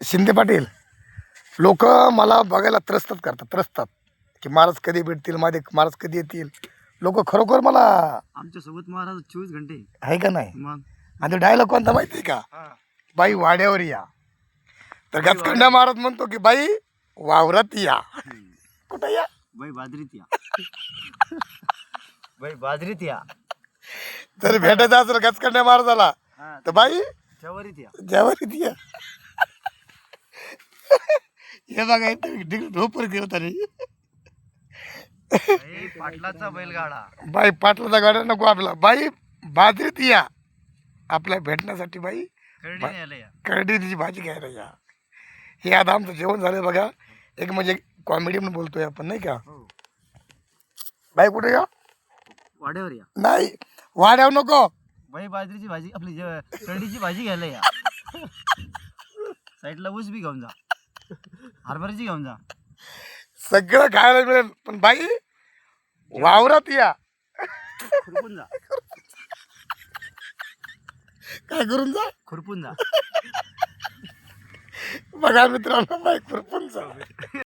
शिंदे पाटील लोक मला बघायला त्रस्तच करतात त्रसतात की महाराज कधी भेटतील माझे महाराज कधी येतील? लोक खरोखर मला आमच्यासोबत महाराज चोवीस घंटे आहे का नाही? मग? आणि डायलॉग कोणता माहिती आहे का? बाई वाड्यावर या. तर गचखंडा महाराज म्हणतो की बाई वावरात या. कुठं या? बाई बाजरीत या. बाई बाजरीत या. जर भेटायचं असेल गचखंड्या महाराजाला हा. तर बाई जवारीत या. जेवारीत या. हे बघा ढोपर तरी बाई पाटलाचा बैलगाडा. बाई पाटलाचा गाड्या नको आपला. बाई बाजरीत या. आपल्या भेटण्यासाठी बाई. करडीची भाजी घ्यायला या. हे आता आमचं जेवण झालं बघा. एक म्हणजे कॉमेडी म्हणून बोलतोय आपण नाही का? हो. बाई कुठे या? वाड्यावर या. नाही. वाड्यावर नको. बाई बाजरीची भाजी आपली करडीची भाजी घ्यायला या. साईडला ऊस बी घेऊन जा. हरभऱ्याची घेऊन जा. सगळं खायला मिळेल. पण बाई वावरात या. खुरपून जा. काय करून जा? खुरपून जा. बघा मित्रांनो बाई खुरपून जा.